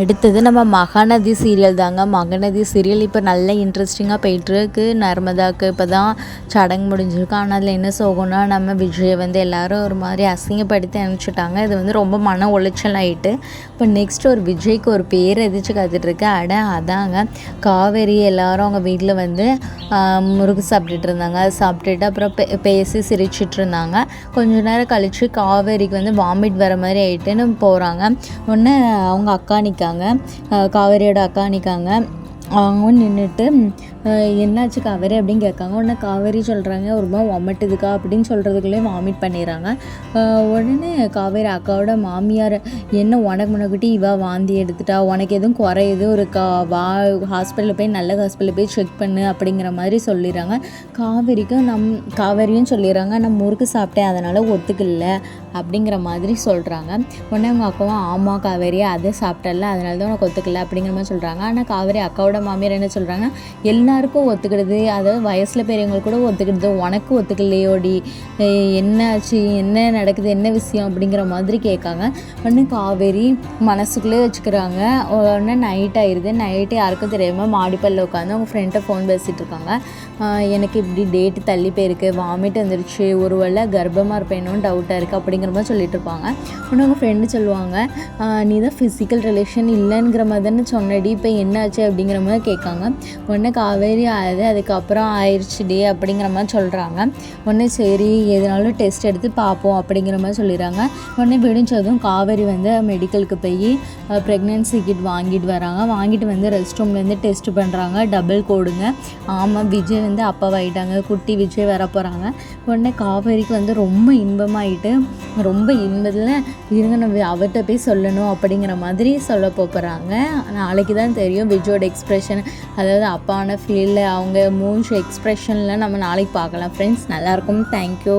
அடுத்தது நம்ம மகாநதி சீரியல் தாங்க. மகாநதி சீரியல் இப்போ நல்ல இன்ட்ரெஸ்டிங்காக போயிட்டுருக்கு. நர்மதாவுக்கு இப்போ தான் சடங்கு முடிஞ்சிருக்கு. ஆனால் அதில் என்ன சோகம்னா நம்ம விஜயை வந்து எல்லோரும் ஒரு மாதிரி அசிங்கப்படுத்தி அனுப்பிச்சிட்டாங்க. இது வந்து ரொம்ப மன உளைச்சல் ஆகிட்டு இப்போ நெக்ஸ்ட் ஒரு விஜய்க்கு ஒரு பேர் எதிர்த்து காத்துட்ருக்கு அட அதாங்க. காவேரி எல்லாரும் அவங்க வீட்டில் வந்து முறுக்கு சாப்பிட்டுட்டு இருந்தாங்க. அது சாப்பிட்டுட்டு அப்புறம் பே பேசி சிரிச்சிட்டு இருந்தாங்க. கொஞ்ச நேரம் கழித்து காவேரிக்கு வந்து வாமிட் வர மாதிரி ஆயிட்டுன்னு போகிறாங்க ஒன்று அவங்க அக்கா நிற்காங்க காவேரியோட அக்கா நிற்காங்க அவங்க நின்றுட்டு என்னாச்சு காவேரி அப்படின்னு கேட்காங்க. உடனே காவேரி சொல்கிறாங்க ஒரு மாதிரி வாமிட்டுதுக்கா? அப்படின்னு சொல்கிறதுக்குள்ளேயே வாமிட் பண்ணிடுறாங்க. உடனே காவேரி அக்காவோட மாமியார் என்ன உனக்கு முன்னக்கிட்டி இவா வாந்தி எடுத்துட்டா? உனக்கு எதுவும் குறையுது ஒரு கா வா ஹாஸ்பிட்டலில் போய் நல்ல ஹாஸ்பிட்டலில் போய் செக் பண்ணு அப்படிங்கிற மாதிரி சொல்லிடுறாங்க. காவேரிக்கும் நம் காவேரியும் சொல்லிடுறாங்க நான் முறுக்கு சாப்பிட்டேன் அதனால் ஒத்துக்கல அப்படிங்கிற மாதிரி சொல்கிறாங்க உடனே அவங்க அக்காவும் ஆமாம் காவேரி அதை சாப்பிட்டல அதனால தான் உனக்கு ஒத்துக்கல அப்படிங்கிற மாதிரி சொல்கிறாங்க ஆனால் காவேரி அக்காவோட மாமியார் என்ன சொல்கிறாங்க எல்லாருக்கும் ஒத்துக்கிடுது. அதாவது வயசில் பெரியவங்களுக்கு கூட ஒத்துக்கிடுது. உனக்கு ஒத்துக்கலையோடி. என்ன ஆச்சு? என்ன நடக்குது? என்ன விஷயம்? அப்படிங்கிற மாதிரி கேட்காங்க. ஒன்று காவேரி மனசுக்குள்ளே வச்சுக்கிறாங்க. ஒன்று நைட் ஆயிடுது நைட்டு யாருக்கும் தெரியாமல் மாடிப்பல்ல உட்காந்து அவங்க ஃப்ரெண்ட்டை ஃபோன் பேசிகிட்டு இருக்காங்க. எனக்கு இப்படி டேட்டு தள்ளி போயிருக்கு. வாமிட் வந்துருச்சு. ஒரு வேளை கர்ப்பமாக இருப்பேனும் டவுட்டாக இருக்குது அப்படிங்கிற மாதிரி சொல்லிட்டு இருப்பாங்க. ஒன்று அவங்க ஃப்ரெண்டு சொல்லுவாங்க நீ தான் ஃபிசிக்கல் ரிலேஷன் இல்லைங்கிற மாதிரி தானே சொன்னடி. இப்போ என்னாச்சு அப்படிங்கிற மாதிரி கேட்காங்க. உடனே காவேரி ஆகுது அதுக்கப்புறம் ஆயிடுச்சுடி அப்படிங்கிற மாதிரி சொல்கிறாங்க உடனே சரி எதுனாலும் டெஸ்ட் எடுத்து பார்ப்போம் அப்படிங்கிற மாதிரி சொல்லிடுறாங்க. உடனே விடிஞ்சதும் காவேரி வந்து மெடிக்கலுக்கு போய் ப்ரெக்னென்சி கிட் வாங்கிட்டு வராங்க. வாங்கிட்டு வந்து ரெஸ்ட் ரூம்லேருந்து டெஸ்ட் பண்ணுறாங்க டபுள் கோடுங்க ஆமாம் விஜய் வந்து அப்பாவாயிட்டாங்க. குட்டி விஜய் வர போகிறாங்க உடனே காவேரிக்கு வந்து ரொம்ப இன்பமாயிட்டு ரொம்ப இன்பத்தில் இருங்க நம்ம அவர்கிட்ட போய் சொல்லணும் அப்படிங்கிற மாதிரி சொல்ல போகிறாங்க நாளைக்கு தான் தெரியும் விஜயோட எக்ஸ்ப்ரெஷன் அதாவது அப்பான ஃபீலில் அவங்க மூஞ்சி எக்ஸ்ப்ரெஷன்லாம் நம்ம நாளைக்கு பார்க்கலாம். ஃப்ரெண்ட்ஸ் நல்லாயிருக்கும் தேங்க்யூ